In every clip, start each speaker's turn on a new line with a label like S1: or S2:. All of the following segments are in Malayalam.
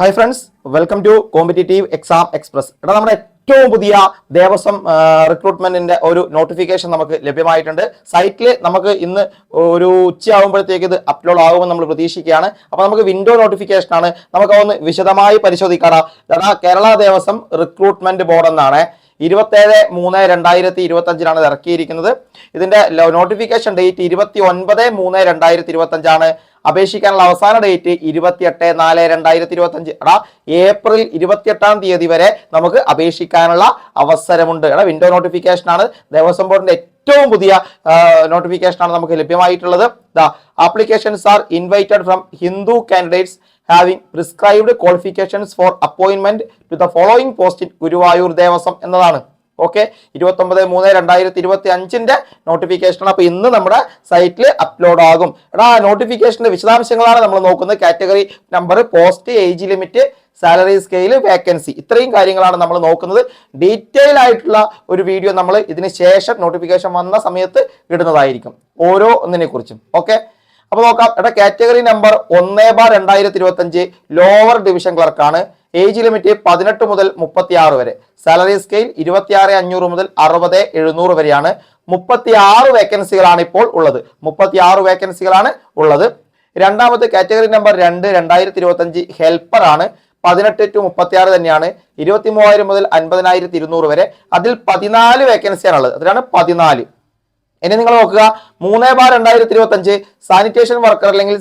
S1: Hi friends welcome to competitive exam express എടാ നമ്മുടെ ഏറ്റവും പുതിയ ദേവസ്വം റിക്രൂട്ട്മെന്റിന്റെ ഒരു നോട്ടിഫിക്കേഷൻ നമുക്ക് ലഭ്യമായിട്ടുണ്ട്. സൈറ്റിൽ നമുക്ക് ഇന്ന് ഒരു ഉച്ചയാകുമ്പോഴത്തേക്ക് ഇത് അപ്ലോഡ് ആകുമെന്ന് നമ്മൾ പ്രതീക്ഷിക്കുകയാണ്. അപ്പോൾ നമുക്ക് വിൻഡോ നോട്ടിഫിക്കേഷൻ ആണ്. നമുക്ക് ഒന്ന് വിശദമായി പരിശോധിക്കാം കേരള ദേവസ്വം റിക്രൂട്ട്മെന്റ് ബോർഡ് എന്നാണ്. ഇരുപത്തേഴ് മൂന്ന് രണ്ടായിരത്തി ഇരുപത്തി അഞ്ചിലാണ് ഇത് ഇറക്കിയിരിക്കുന്നത്. ഇതിന്റെ നോട്ടിഫിക്കേഷൻ ഡേറ്റ് ഇരുപത്തി ഒൻപത് മൂന്ന് രണ്ടായിരത്തി ഇരുപത്തി അഞ്ചാണ് അപേക്ഷിക്കാനുള്ള അവസാന ഡേറ്റ് ഇരുപത്തിയെട്ട് നാല് രണ്ടായിരത്തി ഇരുപത്തി അഞ്ച് എടാ ഏപ്രിൽ ഇരുപത്തിയെട്ടാം തീയതി വരെ നമുക്ക് അപേക്ഷിക്കാനുള്ള അവസരമുണ്ട്. എടാ വിൻഡോ നോട്ടിഫിക്കേഷൻ ആണ്. ദേവസ്വം ബോർഡിന്റെ ഏറ്റവും പുതിയ നോട്ടിഫിക്കേഷൻ ആണ് നമുക്ക് ലഭ്യമായിട്ടുള്ളത്. The applications are invited from Hindu candidates having prescribed qualifications for അപ്പോയിൻമെന്റ് to the following post in Guruvayur Devaswom എന്നതാണ്. ഓക്കെ ഇരുപത്തൊമ്പത് മൂന്ന് രണ്ടായിരത്തി ഇരുപത്തി അഞ്ചിന്റെ നോട്ടിഫിക്കേഷൻ അപ്പൊ ഇന്ന് നമ്മുടെ സൈറ്റിൽ അപ്ലോഡ് ആകും. എടാ നോട്ടിഫിക്കേഷന്റെ വിശദാംശങ്ങളാണ് നമ്മൾ നോക്കുന്നത്. Category number post age limit salary scale vacancy ഇത്രയും കാര്യങ്ങളാണ് നമ്മൾ നോക്കുന്നത്. ഡീറ്റെയിൽ ആയിട്ടുള്ള ഒരു വീഡിയോ നമ്മൾ ഇതിന് ശേഷം നോട്ടിഫിക്കേഷൻ വന്ന സമയത്ത് ഇടുന്നതായിരിക്കും. ഓരോ ഒന്നിനെ കുറിച്ചും ഓക്കെ അപ്പൊ നോക്കാം. എടാ കാറ്റഗറി നമ്പർ ഒന്ന് ബാർ രണ്ടായിരത്തി ഇരുപത്തി അഞ്ച് ലോവർ ഡിവിഷൻ ക്ലർക്കാണ് ഏജ് ലിമിറ്റ് പതിനെട്ട് മുതൽ മുപ്പത്തി ആറ് വരെ. സാലറി സ്കെയിൽ ഇരുപത്തിയാറ് അഞ്ഞൂറ് മുതൽ അറുപത് എഴുന്നൂറ് വരെയാണ്. മുപ്പത്തി ആറ് വേക്കൻസികളാണ് ഇപ്പോൾ ഉള്ളത്. മുപ്പത്തി ആറ് വേക്കൻസികളാണ് ഉള്ളത്. രണ്ടാമത്തെ കാറ്റഗറി നമ്പർ രണ്ട് രണ്ടായിരത്തി ഇരുപത്തി അഞ്ച് ഹെൽപ്പർ ആണ്. പതിനെട്ട് ടു മുപ്പത്തി ആറ് തന്നെയാണ്. ഇരുപത്തി മൂവായിരം മുതൽ അൻപതിനായിരത്തി ഇരുന്നൂറ് വരെ. അതിൽ പതിനാല് വേക്കൻസിയാണ് ഉള്ളത് അതിലാണ് പതിനാല്. ഇനി നിങ്ങൾ നോക്കുക മൂന്ന് ബാർ രണ്ടായിരത്തി ഇരുപത്തി അഞ്ച് സാനിറ്റേഷൻ വർക്കർ അല്ലെങ്കിൽ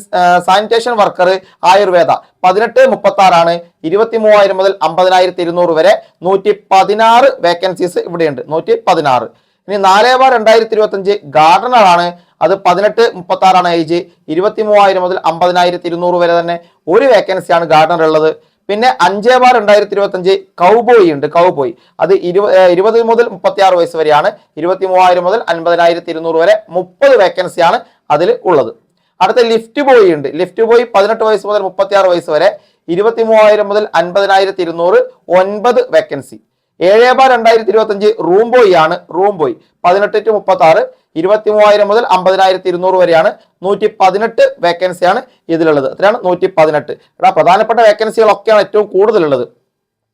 S1: സാനിറ്റേഷൻ വർക്കർ ആയുർവേദ പതിനെട്ട് മുപ്പത്തി ആറാണ് ഇരുപത്തി മൂവായിരം മുതൽ അമ്പതിനായിരത്തി ഇരുന്നൂറ് വരെ നൂറ്റി പതിനാറ് വേക്കൻസീസ് ഇവിടെയുണ്ട് നൂറ്റി പതിനാറ് ഇനി നാല് ബാർ രണ്ടായിരത്തി ഇരുപത്തി അഞ്ച് ഗാർഡനർ ആണ് അത് പതിനെട്ട് മുപ്പത്തി ആറാണ് ഏജ് ഇരുപത്തി മൂവായിരം മുതൽ അമ്പതിനായിരത്തി ഇരുന്നൂറ് വരെ തന്നെ ഒരു വേക്കൻസിയാണ് ഗാർഡനർ ഉള്ളത്. പിന്നെ അഞ്ചേ ബാർ രണ്ടായിരത്തി ഇരുപത്തി അഞ്ച് കൗബോയി ഉണ്ട് കൗബോയി അത് ഇരുപത് മുതൽ മുപ്പത്തി ആറ് വയസ്സ് വരെയാണ്. ഇരുപത്തി മൂവായിരം മുതൽ അൻപതിനായിരത്തി ഇരുന്നൂറ് വരെ മുപ്പത് വേക്കൻസിയാണ് അതിൽ ഉള്ളത്. അടുത്ത ലിഫ്റ്റ് ബോയ് ഉണ്ട്. ലിഫ്റ്റ് ബോയ് പതിനെട്ട് വയസ്സ് മുതൽ മുപ്പത്തി ആറ് വയസ്സ് വരെ ഇരുപത്തി മൂവായിരം മുതൽ അൻപതിനായിരത്തി ഇരുന്നൂറ് ഒൻപത് വേക്കൻസി ഏഴ് ബാർ രണ്ടായിരത്തി ഇരുപത്തി അഞ്ച് റൂം ബോയ് ആണ് റൂം ബോയ് പതിനെട്ട് ടു മുപ്പത്തി ആറ് ഇരുപത്തി മൂവായിരം മുതൽ അമ്പതിനായിരത്തി ഇരുന്നൂറ് വരെയാണ് നൂറ്റി പതിനെട്ട് വേക്കൻസിയാണ് ഇതിലുള്ളത്. അത്രയാണ് നൂറ്റി പതിനെട്ട് എടാ പ്രധാനപ്പെട്ട വേക്കൻസികളൊക്കെയാണ് ഏറ്റവും കൂടുതലുള്ളത്.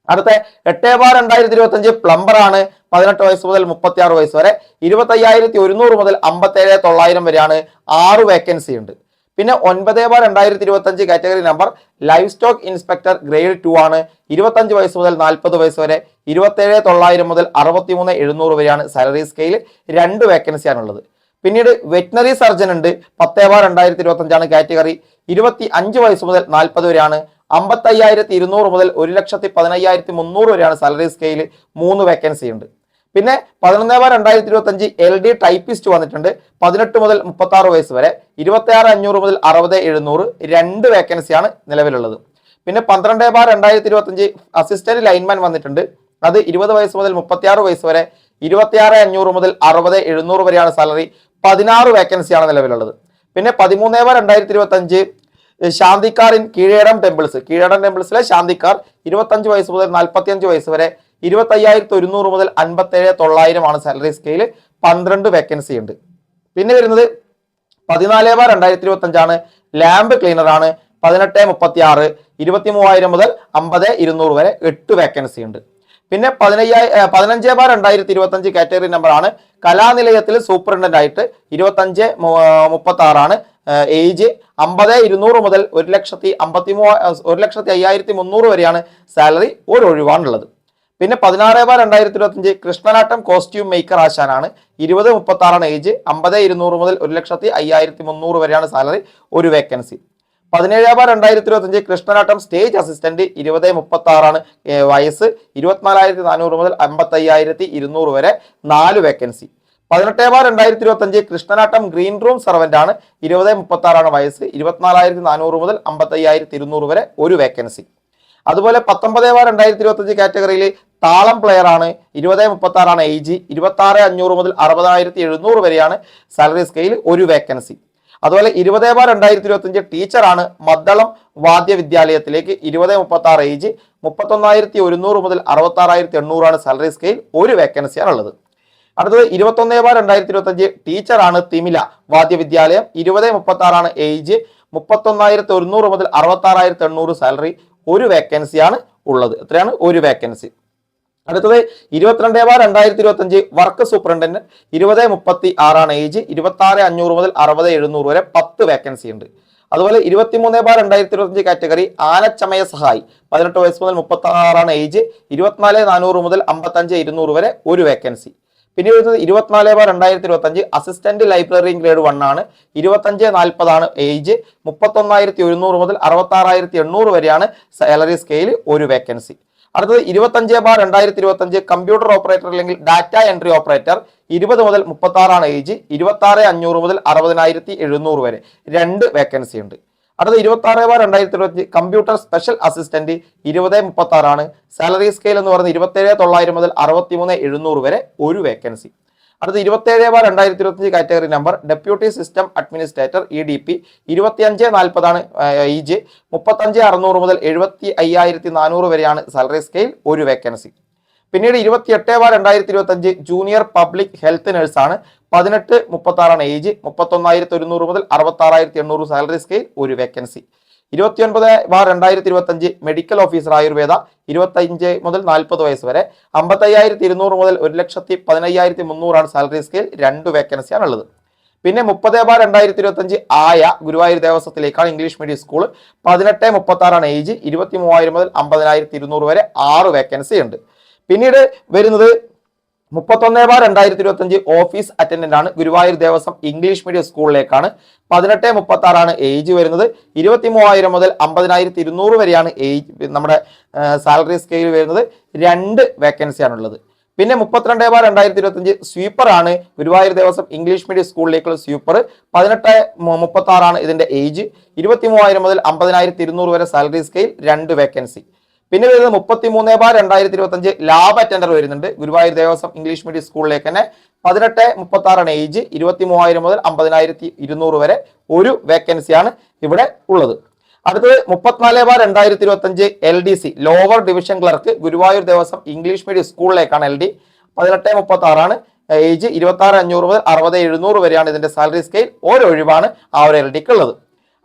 S1: അടുത്ത എട്ട് ബാർ രണ്ടായിരത്തി ഇരുപത്തി അഞ്ച് പ്ലംബർ ആണ് പതിനെട്ട് വയസ്സ് മുതൽ മുപ്പത്തി ആറ് വയസ്സ് വരെ ഇരുപത്തി അയ്യായിരത്തി ഒരുന്നൂറ് മുതൽ അമ്പത്തേഴ് തൊള്ളായിരം വരെയാണ് ആറ് വേക്കൻസി ഉണ്ട് പിന്നെ ഒൻപത് ബാർ രണ്ടായിരത്തി ഇരുപത്തി അഞ്ച് category number livestock inspector grade two ആണ്. ഇരുപത്തഞ്ച് വയസ്സ് മുതൽ നാൽപ്പത് വയസ്സ് വരെ ഇരുപത്തേഴ് തൊള്ളായിരം മുതൽ അറുപത്തിമൂന്ന് എഴുന്നൂറ് വരെയാണ് സാലറി സ്കെയിൽ രണ്ട് വേക്കൻസിയാണുള്ളത് പിന്നീട് വെറ്റിനറി സർജൻ ഉണ്ട്. പത്ത് ബാർ രണ്ടായിരത്തി ഇരുപത്തി അഞ്ചാണ് കാറ്റഗറി. ഇരുപത്തി അഞ്ച് വയസ്സ് മുതൽ നാൽപ്പത് വരെയാണ്. അമ്പത്തയ്യായിരത്തി ഇരുന്നൂറ് മുതൽ ഒരു ലക്ഷത്തി പതിനയ്യായിരത്തി മുന്നൂറ് വരെയാണ് സാലറി സ്കെയിൽ മൂന്ന് വേക്കൻസി ഉണ്ട്. പിന്നെ പതിനൊന്ന് ബാർ രണ്ടായിരത്തി ഇരുപത്തി അഞ്ച് എൽ ഡി ടൈപ്പിസ്റ്റ് വന്നിട്ടുണ്ട് പതിനെട്ട് മുതൽ മുപ്പത്തി ആറ് വയസ്സ് വരെ ഇരുപത്തി ആറ് അഞ്ഞൂറ് മുതൽ അറുപത് എഴുന്നൂറ് രണ്ട് വേക്കൻസിയാണ് നിലവിലുള്ളത്. പിന്നെ പന്ത്രണ്ട് ബാർ രണ്ടായിരത്തി ഇരുപത്തി അഞ്ച് അസിസ്റ്റന്റ് ലൈൻമാൻ വന്നിട്ടുണ്ട്. അത് ഇരുപത് വയസ്സ് മുതൽ മുപ്പത്തി ആറ് വയസ്സ് വരെ ഇരുപത്തി ആറ് അഞ്ഞൂറ് മുതൽ അറുപത് എഴുന്നൂറ് വരെയാണ് സാലറി പതിനാറ് വേക്കൻസിയാണ് നിലവിലുള്ളത്. പിന്നെ പതിമൂന്ന് ബാർ രണ്ടായിരത്തി ഇരുപത്തി അഞ്ച് ശാന്തിക്കാർ ഇൻ കീഴേടം ടെമ്പിൾസ് കീഴേടം ടെമ്പിൾസിലെ ശാന്തിക്കാർ ഇരുപത്തഞ്ച് വയസ്സ് മുതൽ നാൽപ്പത്തിയഞ്ച് വയസ്സ് വരെ ഇരുപത്തയ്യായിരത്തി ഒരുന്നൂറ് മുതൽ അൻപത്തേഴ് തൊള്ളായിരമാണ് സാലറി സ്കെയിൽ പന്ത്രണ്ട് വേക്കൻസി ഉണ്ട്. പിന്നെ വരുന്നത് പതിനാല് ബാർ രണ്ടായിരത്തി ഇരുപത്തി അഞ്ചാണ് ലാമ്പ് ക്ലീനർ ആണ് പതിനെട്ട് മുപ്പത്തി ആറ് ഇരുപത്തി മൂവായിരം മുതൽ അമ്പത് ഇരുന്നൂറ് വരെ എട്ട് വേക്കൻസി ഉണ്ട്. പിന്നെ പതിനയ്യായി പതിനഞ്ച് ബാർ രണ്ടായിരത്തി ഇരുപത്തി അഞ്ച് കാറ്റഗറി നമ്പർ ആണ് കലാനിലയത്തിൽ സൂപ്രണ്ടന്റ് ആയിട്ട് ഇരുപത്തഞ്ച് മുപ്പത്തി ആറാണ് ഏജ് അമ്പത് ഇരുന്നൂറ് മുതൽ ഒരു ലക്ഷത്തി അമ്പത്തി മൂവ ഒരു ലക്ഷത്തി അയ്യായിരത്തി മുന്നൂറ് വരെയാണ് സാലറി ഒരു ഒഴിവാണുള്ളത് പിന്നെ പതിനാറ് ബാർ രണ്ടായിരത്തി ഇരുപത്തിയഞ്ച് കൃഷ്ണനാട്ടം കോസ്റ്റ്യൂം മേക്കർ ആശാനാണ്. ഇരുപത് മുപ്പത്തി ആറാണ് ഏജ് അമ്പത് ഇരുന്നൂറ് മുതൽ ഒരു ലക്ഷത്തി അയ്യായിരത്തി മുന്നൂറ് വരെയാണ് സാലറി ഒരു വേക്കൻസി പതിനേഴ് ബാർ രണ്ടായിരത്തി ഇരുപത്തഞ്ച് കൃഷ്ണനാട്ടം സ്റ്റേജ് അസിസ്റ്റന്റ് ഇരുപത് മുപ്പത്തി ആറാണ് വയസ്സ്. ഇരുപത്തിനാലായിരത്തി നാനൂറ് മുതൽ അമ്പത്തി അയ്യായിരത്തി ഇരുന്നൂറ് വരെ നാല് വേക്കൻസി പതിനെട്ട് ബാർ രണ്ടായിരത്തി ഇരുപത്തഞ്ച് കൃഷ്ണനാട്ടം ഗ്രീൻ റൂം സർവന്റ് ആണ്. ഇരുപത് മുപ്പത്തി ആറാണ് വയസ്സ്. ഇരുപത്തിനാലായിരത്തി നാനൂറ് മുതൽ അമ്പത്തി അയ്യായിരത്തി ഇരുന്നൂറ് വരെ ഒരു വേക്കൻസി അതുപോലെ പത്തൊമ്പത് ബാർ രണ്ടായിരത്തി ഇരുപത്തഞ്ച് കാറ്റഗറിയിൽ താളം പ്ലെയർ ആണ്. ഇരുപത് മുപ്പത്തി ആറാണ് ഏജ് ഇരുപത്തി ആറ് അഞ്ഞൂറ് മുതൽ അറുപതായിരത്തി എഴുന്നൂറ് വരെയാണ് സാലറി സ്കെയിൽ ഒരു വേക്കൻസി അതുപോലെ ഇരുപത് ബാർ രണ്ടായിരത്തി ഇരുപത്തഞ്ച് ടീച്ചറാണ് മദ്ദളം വാദ്യ വിദ്യാലയത്തിലേക്ക് ഇരുപത് മുപ്പത്തി ആറ് ഏജ് മുപ്പത്തൊന്നായിരത്തി ഒരുന്നൂറ് മുതൽ അറുപത്തി ആറായിരത്തി എണ്ണൂറാണ് സാലറി സ്കെയിൽ ഒരു വേക്കൻസിയാണ് ഉള്ളത്. അടുത്തത് ഇരുപത്തൊന്നേ ബാർ രണ്ടായിരത്തി ഇരുപത്തഞ്ച് ടീച്ചറാണ് തിമില വാദ്യ വിദ്യാലയം. ഇരുപത് മുപ്പത്തി ആറാണ് ഏജ് മുപ്പത്തൊന്നായിരത്തി ഒരുന്നൂറ് മുതൽ അറുപത്തി ആറായിരത്തി എണ്ണൂറ് സാലറി ഒരു വേക്കൻസിയാണ് ഉള്ളത്. എത്രയാണ്? ഒരു വേക്കൻസി അടുത്തത് ഇരുപത്തിരണ്ട് ബാർ രണ്ടായിരത്തി ഇരുപത്തി അഞ്ച് വർക്ക് സൂപ്രണ്ടന്റ് ഇരുപത് മുപ്പത്തി ആറാണ് ഏജ് ഇരുപത്തി ആറ് അഞ്ഞൂറ് മുതൽ അറുപത് എഴുന്നൂറ് വരെ പത്ത് വേക്കൻസി ഉണ്ട്. അതുപോലെ ഇരുപത്തിമൂന്ന് ബാർ രണ്ടായിരത്തി ഇരുപത്തഞ്ച് കാറ്റഗറി ആനച്ചമയ സഹായി. പതിനെട്ട് വയസ്സ് മുതൽ മുപ്പത്തി ആറാണ് ഏജ് ഇരുപത്തിനാല് നാനൂറ് മുതൽ അമ്പത്തഞ്ച് ഇരുന്നൂറ് വരെ ഒരു വേക്കൻസി പിന്നെ വരുന്നത് ഇരുപത്തിനാല് ബാർ രണ്ടായിരത്തി ഇരുപത്തി അഞ്ച് അസിസ്റ്റന്റ് ലൈബ്രറി ഗ്രേഡ് വൺ ആണ്. ഇരുപത്തഞ്ച് നാൽപ്പതാണ് ഏജ് മുപ്പത്തൊന്നായിരത്തി ഒരുന്നൂറ് മുതൽ അറുപത്തി ആറായിരത്തി എണ്ണൂറ് വരെയാണ് സാലറി സ്കെയിൽ ഒരു വേക്കൻസി അടുത്തത് ഇരുപത്തഞ്ച് ബാർ രണ്ടായിരത്തി ഇരുപത്തഞ്ച് കമ്പ്യൂട്ടർ ഓപ്പറേറ്റർ അല്ലെങ്കിൽ ഡാറ്റ എൻട്രി ഓപ്പറേറ്റർ ഇരുപത് മുതൽ മുപ്പത്തി ആറാണ് ഏജ് ഇരുപത്തി ആറ് അഞ്ഞൂറ് മുതൽ അറുപതിനായിരത്തി എഴുന്നൂറ് വരെ. രണ്ട് വേക്കൻസി ഉണ്ട്. അടുത്ത ഇരുപത്തി ആറ് ബാർ രണ്ടായിരത്തി ഇരുപത്തി കമ്പ്യൂട്ടർ സ്പെഷ്യൽ അസിസ്റ്റന്റ് ഇരുപത് മുപ്പത്തി ആറാണ് സാലറി സ്കെയിൽ എന്ന് പറയുന്നത് ഇരുപത്തേഴ് തൊള്ളായിരം മുതൽ അറുപത്തിമൂന്ന് എഴുന്നൂറ് വരെ ഒരു വേക്കൻസി. അടുത്ത ഇരുപത്തേഴ് ബാർ രണ്ടായിരത്തി ഇരുപത്തി category number deputy system administrator E D P ഇരുപത്തിയഞ്ച് നാൽപ്പതാണ് ഏജ് മുപ്പത്തഞ്ച് അറുന്നൂറ് മുതൽ എഴുപത്തി അയ്യായിരത്തി നാനൂറ് വരെയാണ് സാലറി സ്കെയിൽ ഒരു വേക്കൻസി. പിന്നീട് ഇരുപത്തി എട്ട് ബാർ രണ്ടായിരത്തി ഇരുപത്തി അഞ്ച് ജൂനിയർ പബ്ലിക് ഹെൽത്ത് നഴ്സാണ് പതിനെട്ട് മുപ്പത്തി ആറാണ് ഏജ്. മുപ്പത്തൊന്നായിരത്തി ഒരുന്നൂറ് മുതൽ അറുപത്തി ആറായിരത്തി എണ്ണൂറ് സാലറി സ്കെയിൽ ഒരു വേക്കൻസി ഇരുപത്തിയൊൻപത് ബാർ രണ്ടായിരത്തി ഇരുപത്തി അഞ്ച് മെഡിക്കൽ ഓഫീസർ ആയുർവേദ ഇരുപത്തഞ്ച് മുതൽ നാൽപ്പത് വയസ്സ് വരെ. അമ്പത്തയ്യായിരത്തി ഇരുന്നൂറ് മുതൽ ഒരു ലക്ഷത്തി പതിനയ്യായിരത്തി മുന്നൂറാണ് സാലറി സ്കെയിൽ രണ്ട് വേക്കൻസിയാണ് ഉള്ളത് പിന്നെ മുപ്പത് ബാർ രണ്ടായിരത്തി ഇരുപത്തി അഞ്ച് ആയ ഗുരുവായൂർ ദേവസ്വത്തിലേക്കാണ് ഇംഗ്ലീഷ് മീഡിയം സ്കൂൾ പതിനെട്ട് മുപ്പത്തി ആറാണ് ഏജ്. ഇരുപത്തി മൂവായിരം മുതൽ അമ്പതിനായിരത്തി ഇരുന്നൂറ് വരെ ആറ് വേക്കൻസി ഉണ്ട്. പിന്നീട് വരുന്നത് മുപ്പത്തൊന്ന് ബാർ രണ്ടായിരത്തി ഇരുപത്തി അഞ്ച് ഓഫീസ് അറ്റൻഡന്റ് ആണ് ഗുരുവായൂർ ദേവസ്വം ഇംഗ്ലീഷ് മീഡിയം സ്കൂളിലേക്കാണ്. പതിനെട്ട് മുപ്പത്തി ആറാണ് ഏജ് വരുന്നത്. ഇരുപത്തി മൂവായിരം മുതൽ അമ്പതിനായിരത്തി ഇരുന്നൂറ് വരെയാണ് ഏജ് നമ്മുടെ സാലറി സ്കെയിൽ വരുന്നത്. രണ്ട് വേക്കൻസിയാണുള്ളത് പിന്നെ മുപ്പത്തിരണ്ട് ബാർ രണ്ടായിരത്തി ഇരുപത്തി അഞ്ച് സ്വീപ്പർ ആണ് ഗുരുവായൂർ ദേവസ്വം ഇംഗ്ലീഷ് മീഡിയം സ്കൂളിലേക്കുള്ള സ്വീപ്പർ. പതിനെട്ട് മുപ്പത്തി ആറാണ് ഇതിന്റെ ഏജ്. ഇരുപത്തി മൂവായിരം മുതൽ അമ്പതിനായിരത്തി ഇരുന്നൂറ് വരെ സാലറി സ്കെയിൽ രണ്ട് വേക്കൻസി പിന്നെ വരുന്നത് മുപ്പത്തി മൂന്ന് ബാർ രണ്ടായിരത്തി ഇരുപത്തി അഞ്ച് ലാബ് അറ്റൻഡർ വരുന്നുണ്ട്. ഗുരുവായൂർ ദേവസ്വം ഇംഗ്ലീഷ് മീഡിയം സ്കൂളിലേക്ക് തന്നെ പതിനെട്ട് മുപ്പത്തി ആറാണ് ഏജ് ഇരുപത്തി മൂവായിരം മുതൽ അമ്പതിനായിരത്തി ഇരുന്നൂറ് വരെ ഒരു വേക്കൻസിയാണ് ഇവിടെ ഉള്ളത്. അടുത്തത് മുപ്പത്തിനാല് ബാർ രണ്ടായിരത്തി ഇരുപത്തി അഞ്ച് L D C lower division clerk Guruvayur Devaswom English medium സ്കൂളിലേക്കാണ് L D പതിനെട്ട് മുപ്പത്തി ആറാണ് ഏജ് ഇരുപത്തി ആറ് അഞ്ഞൂറ് മുതൽ അറുപത് എഴുന്നൂറ് വരെയാണ് ഇതിന്റെ സാലറി സ്കെയിൽ ഓരോ ഒഴിവാണ് ആ ഒരു എൽ ഡിക്ക് ഉള്ളത്.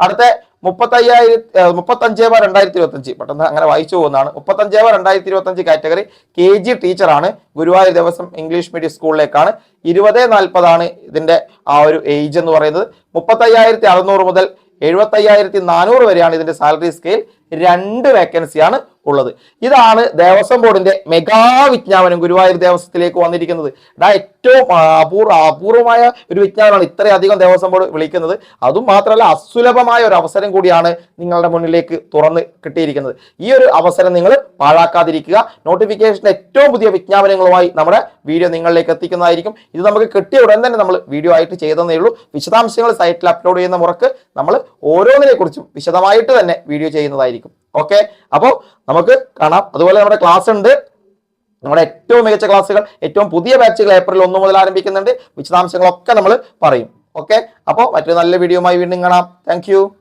S1: അടുത്ത മുപ്പത്തയ്യായിരത്തി അഞ്ചേ ബാർ രണ്ടായിരത്തി ഇരുപത്തി അഞ്ച് പെട്ടെന്ന് അങ്ങനെ വായിച്ചു പോകുന്നതാണ്. മുപ്പത്തഞ്ച് ബാർ രണ്ടായിരത്തി ഇരുപത്തി അഞ്ച് കാറ്റഗറി കെ ജി ടീച്ചറാണ്. ഗുരുവായൂർ ദിവസം ഇംഗ്ലീഷ് മീഡിയം സ്കൂളിലേക്കാണ്. ഇരുപത് നാൽപ്പതാണ് ഇതിന്റെ ആ ഒരു ഏജ് എന്ന് പറയുന്നത്. മുപ്പത്തയ്യായിരത്തി അറുന്നൂറ് മുതൽ എഴുപത്തയ്യായിരത്തി നാനൂറ് വരെയാണ് ഇതിന്റെ സാലറി സ്കെയിൽ. രണ്ട് വേക്കൻസിയാണ് ഉള്ളത്. ഇതാണ് ദേവസ്വം ബോർഡിന്റെ മെഗാ വിജ്ഞാപനം ഗുരുവായൂർ ദേവസ്വത്തിലേക്ക് വന്നിരിക്കുന്നത്. ഇതാ ഏറ്റവും അപൂർവ അപൂർവമായ ഒരു വിജ്ഞാപനമാണ് ഇത്രയധികം ദേവസ്വം ബോർഡ് വിളിക്കുന്നത്. അതും മാത്രമല്ല അസുലഭമായ ഒരു അവസരം കൂടിയാണ് നിങ്ങളുടെ മുന്നിലേക്ക് തുറന്ന് കിട്ടിയിരിക്കുന്നത്. ഈ ഒരു അവസരം നിങ്ങൾ പാഴാക്കാതിരിക്കുക. നോട്ടിഫിക്കേഷന്റെ ഏറ്റവും പുതിയ വിജ്ഞാപനങ്ങളുമായി നമ്മുടെ വീഡിയോ നിങ്ങളിലേക്ക് എത്തിക്കുന്നതായിരിക്കും. ഇത് നമുക്ക് കിട്ടിയ ഉടൻ തന്നെ നമ്മൾ വീഡിയോ ആയിട്ട് ചെയ്തതേ ഉള്ളൂ. വിശദാംശങ്ങൾ സൈറ്റിൽ അപ്ലോഡ് ചെയ്യുന്ന മുറക്ക് നമ്മൾ ഓരോന്നിനെക്കുറിച്ചും വിശദമായിട്ട് തന്നെ വീഡിയോ ചെയ്യുന്നതായിരിക്കും. ഓക്കെ അപ്പോൾ നമുക്ക് കാണാം. അതുപോലെ നമ്മുടെ ക്ലാസ് ഉണ്ട്. നമ്മുടെ ഏറ്റവും മികച്ച ക്ലാസ്സുകൾ ഏറ്റവും പുതിയ ബാച്ചുകൾ ഏപ്രിൽ ഒന്ന് മുതൽ ആരംഭിക്കുന്നുണ്ട്. വിശദാംശങ്ങളൊക്കെ നമ്മൾ പറയും. ഓക്കെ അപ്പോൾ മറ്റൊരു നല്ല വീഡിയോയുമായി വീണ്ടും കാണാം. താങ്ക്